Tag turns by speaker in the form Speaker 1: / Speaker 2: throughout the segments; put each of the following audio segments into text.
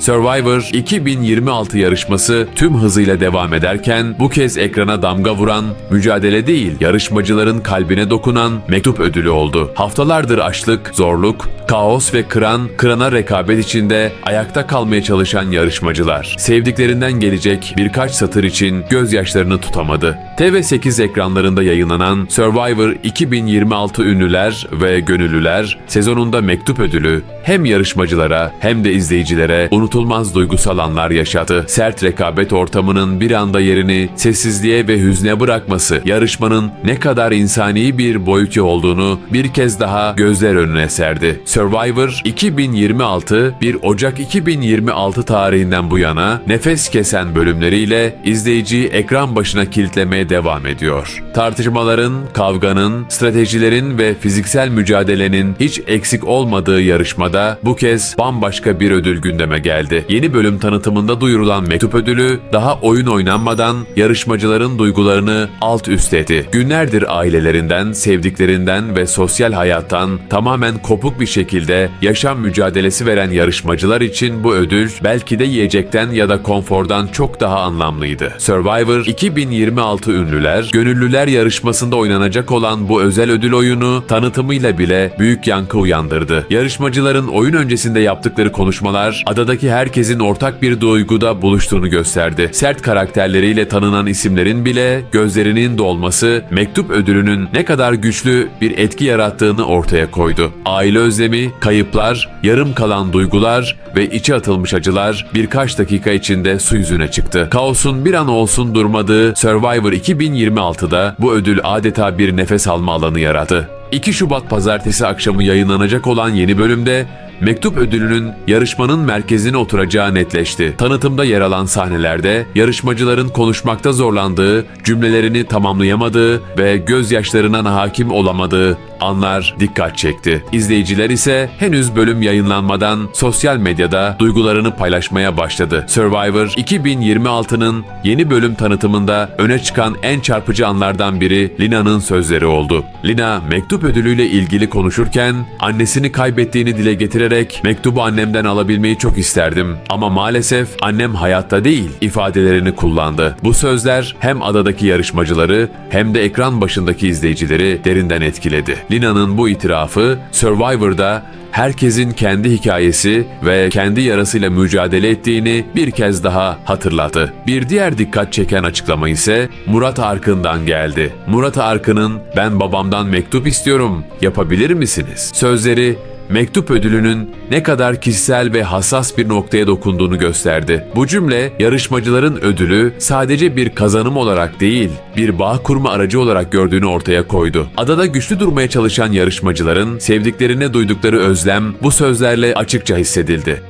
Speaker 1: Survivor 2026 yarışması tüm hızıyla devam ederken bu kez ekrana damga vuran, mücadele değil yarışmacıların kalbine dokunan mektup ödülü oldu. Haftalardır açlık, zorluk, kaos ve kıran, kırana rekabet içinde ayakta kalmaya çalışan yarışmacılar. Sevdiklerinden gelecek birkaç satır için gözyaşlarını tutamadı. TV8 ekranlarında yayınlanan Survivor 2026 ünlüler ve gönüllüler sezonunda mektup ödülü hem yarışmacılara hem de izleyicilere unutulmaz duygusal anlar yaşattı. Sert rekabet ortamının bir anda yerini sessizliğe ve hüzne bırakması yarışmanın ne kadar insani bir boyutu olduğunu bir kez daha gözler önüne serdi. Survivor 2026 1 Ocak 2026 tarihinden bu yana nefes kesen bölümleriyle izleyiciyi ekran başına kilitlemeye devam ediyor. Tartışmaların, kavganın, stratejilerin ve fiziksel mücadelenin hiç eksik olmadığı yarışmada bu kez bambaşka bir ödül gündeme geldi. Yeni bölüm tanıtımında duyurulan mektup ödülü daha oyun oynanmadan yarışmacıların duygularını alt üst etti. Günlerdir ailelerinden, sevdiklerinden ve sosyal hayattan tamamen kopuk bir şekilde yaşam mücadelesi veren yarışmacılar için bu ödül belki de yiyecekten ya da konfordan çok daha anlamlıydı. Survivor 2026 ünlüler, gönüllüler yarışmasında oynanacak olan bu özel ödül oyunu tanıtımıyla bile büyük yankı uyandırdı. Yarışmacıların oyun öncesinde yaptıkları konuşmalar adadaki herkesin ortak bir duyguda buluştuğunu gösterdi. Sert karakterleriyle tanınan isimlerin bile gözlerinin dolması mektup ödülünün ne kadar güçlü bir etki yarattığını ortaya koydu. Aile özlemi, kayıplar, yarım kalan duygular ve içe atılmış acılar birkaç dakika içinde su yüzüne çıktı. Kaosun bir an olsun durmadığı Survivor 2026'da bu ödül adeta bir nefes alma alanı yarattı. 2 Şubat pazartesi akşamı yayınlanacak olan yeni bölümde Mektup ödülünün yarışmanın merkezine oturacağı netleşti. Tanıtımda yer alan sahnelerde yarışmacıların konuşmakta zorlandığı, cümlelerini tamamlayamadığı ve gözyaşlarına hakim olamadığı anlar dikkat çekti. İzleyiciler ise henüz bölüm yayınlanmadan sosyal medyada duygularını paylaşmaya başladı. Survivor 2026'nın yeni bölüm tanıtımında öne çıkan en çarpıcı anlardan biri Lina'nın sözleri oldu. Lina mektup ödülüyle ilgili konuşurken annesini kaybettiğini dile getirerek mektubu annemden alabilmeyi çok isterdim ama maalesef annem hayatta değil ifadelerini kullandı. Bu sözler hem adadaki yarışmacıları hem de ekran başındaki izleyicileri derinden etkiledi. Lina'nın bu itirafı Survivor'da herkesin kendi hikayesi ve kendi yarasıyla mücadele ettiğini bir kez daha hatırlattı. Bir diğer dikkat çeken açıklama ise Murat Arkın'dan geldi. Murat Arkın'ın ben babamdan mektup istiyorum yapabilir misiniz? Sözleri mektup ödülünün ne kadar kişisel ve hassas bir noktaya dokunduğunu gösterdi. Bu cümle yarışmacıların ödülü sadece bir kazanım olarak değil, bir bağ kurma aracı olarak gördüğünü ortaya koydu. Adada güçlü durmaya çalışan yarışmacıların sevdiklerine duydukları özlem bu sözlerle açıkça hissedildi.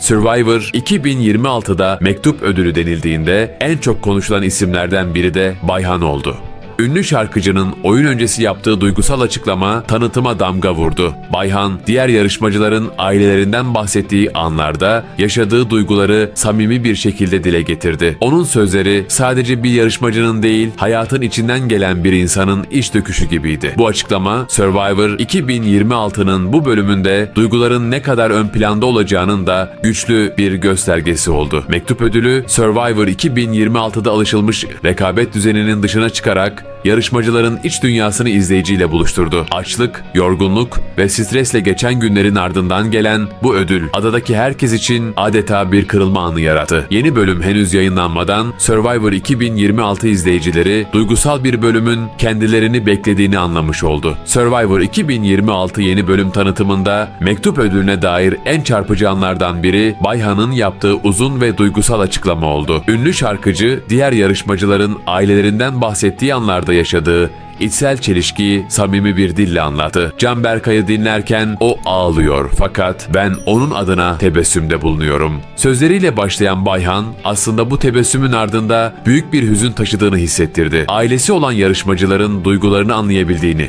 Speaker 1: Survivor 2026'da mektup ödülü denildiğinde en çok konuşulan isimlerden biri de Bayhan oldu. Ünlü şarkıcının oyun öncesi yaptığı duygusal açıklama tanıtıma damga vurdu. Bayhan, diğer yarışmacıların ailelerinden bahsettiği anlarda yaşadığı duyguları samimi bir şekilde dile getirdi. Onun sözleri sadece bir yarışmacının değil, hayatın içinden gelen bir insanın iç döküşü gibiydi. Bu açıklama Survivor 2026'nın bu bölümünde duyguların ne kadar ön planda olacağının da güçlü bir göstergesi oldu. Mektup ödülü Survivor 2026'da alışılmış rekabet düzeninin dışına çıkarak yarışmacıların iç dünyasını izleyiciyle buluşturdu. Açlık, yorgunluk ve stresle geçen günlerin ardından gelen bu ödül adadaki herkes için adeta bir kırılma anı yarattı. Yeni bölüm henüz yayınlanmadan Survivor 2026 izleyicileri duygusal bir bölümün kendilerini beklediğini anlamış oldu. Survivor 2026 yeni bölüm tanıtımında mektup ödülüne dair en çarpıcı anlardan biri Bayhan'ın yaptığı uzun ve duygusal açıklama oldu. Ünlü şarkıcı diğer yarışmacıların ailelerinden bahsettiği anlarda yaşadığı içsel çelişkiyi samimi bir dille anlattı. Can Berkay'ı dinlerken o ağlıyor fakat ben onun adına tebessümde bulunuyorum. Sözleriyle başlayan Bayhan aslında bu tebessümün ardında büyük bir hüzün taşıdığını hissettirdi. Ailesi olan yarışmacıların duygularını anlayabildiğini,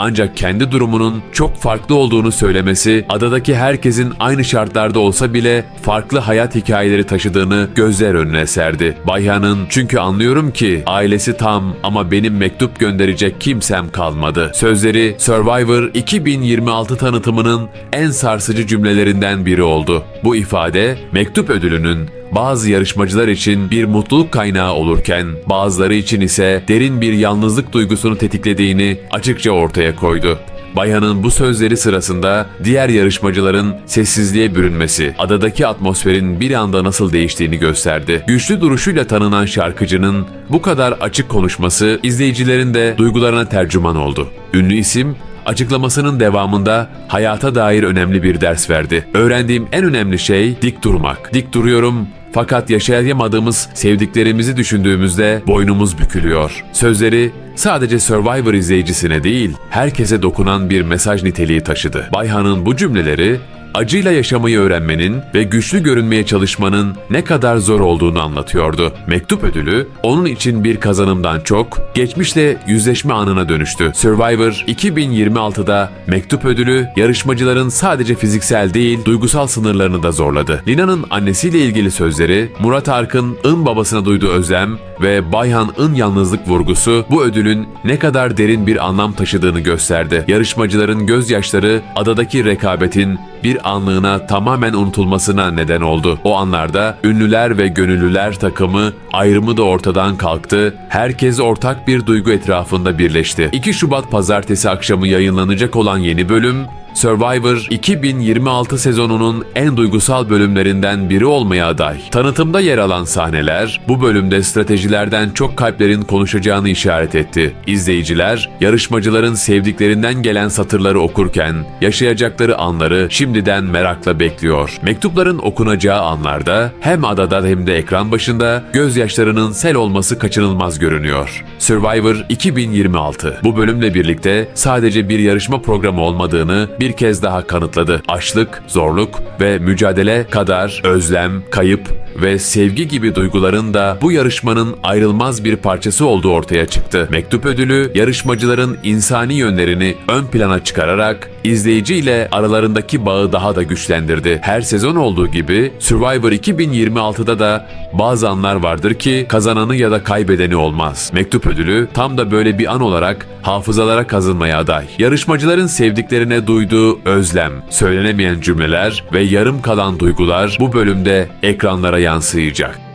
Speaker 1: Ancak kendi durumunun çok farklı olduğunu söylemesi adadaki herkesin aynı şartlarda olsa bile farklı hayat hikayeleri taşıdığını gözler önüne serdi. Bayhan'ın çünkü anlıyorum ki ailesi tam ama benim mektup gönderecek kimsem kalmadı. Sözleri Survivor 2026 tanıtımının en sarsıcı cümlelerinden biri oldu. Bu ifade mektup ödülünün bazı yarışmacılar için bir mutluluk kaynağı olurken bazıları için ise derin bir yalnızlık duygusunu tetiklediğini açıkça ortaya koydu. Bayhan'ın bu sözleri sırasında diğer yarışmacıların sessizliğe bürünmesi, adadaki atmosferin bir anda nasıl değiştiğini gösterdi. Güçlü duruşuyla tanınan şarkıcının bu kadar açık konuşması izleyicilerin de duygularına tercüman oldu. Ünlü isim Açıklamasının devamında hayata dair önemli bir ders verdi. Öğrendiğim en önemli şey dik durmak. Dik duruyorum fakat yaşayamadığımız sevdiklerimizi düşündüğümüzde boynumuz bükülüyor. Sözleri sadece Survivor izleyicisine değil, herkese dokunan bir mesaj niteliği taşıdı. Bayhan'ın bu cümleleri acıyla yaşamayı öğrenmenin ve güçlü görünmeye çalışmanın ne kadar zor olduğunu anlatıyordu. Mektup ödülü onun için bir kazanımdan çok geçmişle yüzleşme anına dönüştü. Survivor 2026'da mektup ödülü yarışmacıların sadece fiziksel değil duygusal sınırlarını da zorladı. Lina'nın annesiyle ilgili sözleri, Murat Ark'ın ın babasına duyduğu özlem ve Bayhan ın yalnızlık vurgusu bu ödülün ne kadar derin bir anlam taşıdığını gösterdi. Yarışmacıların gözyaşları adadaki rekabetin bir anlığına tamamen unutulmasına neden oldu. O anlarda ünlüler ve gönüllüler takımı ayrımı da ortadan kalktı. Herkes ortak bir duygu etrafında birleşti. 2 Şubat pazartesi akşamı yayınlanacak olan yeni bölüm Survivor 2026 sezonunun en duygusal bölümlerinden biri olmaya aday. Tanıtımda yer alan sahneler bu bölümde stratejilerden çok kalplerin konuşacağını işaret etti. İzleyiciler yarışmacıların sevdiklerinden gelen satırları okurken yaşayacakları anları şimdiden merakla bekliyor. Mektupların okunacağı anlarda hem adada hem de ekran başında gözyaşlarının sel olması kaçınılmaz görünüyor. Survivor 2026 bu bölümle birlikte sadece bir yarışma programı olmadığını bir kez daha kanıtladı. Açlık, zorluk ve mücadele kadar özlem, kayıp ve sevgi gibi duyguların da bu yarışmanın ayrılmaz bir parçası olduğu ortaya çıktı. Mektup ödülü yarışmacıların insani yönlerini ön plana çıkararak izleyici ile aralarındaki bağı daha da güçlendirdi. Her sezon olduğu gibi Survivor 2026'da da bazı anlar vardır ki kazananı ya da kaybedeni olmaz. Mektup ödülü tam da böyle bir an olarak hafızalara kazınmaya aday. Yarışmacıların sevdiklerine duyduğu özlem, söylenemeyen cümleler ve yarım kalan duygular bu bölümde ekranlara yansıyacak.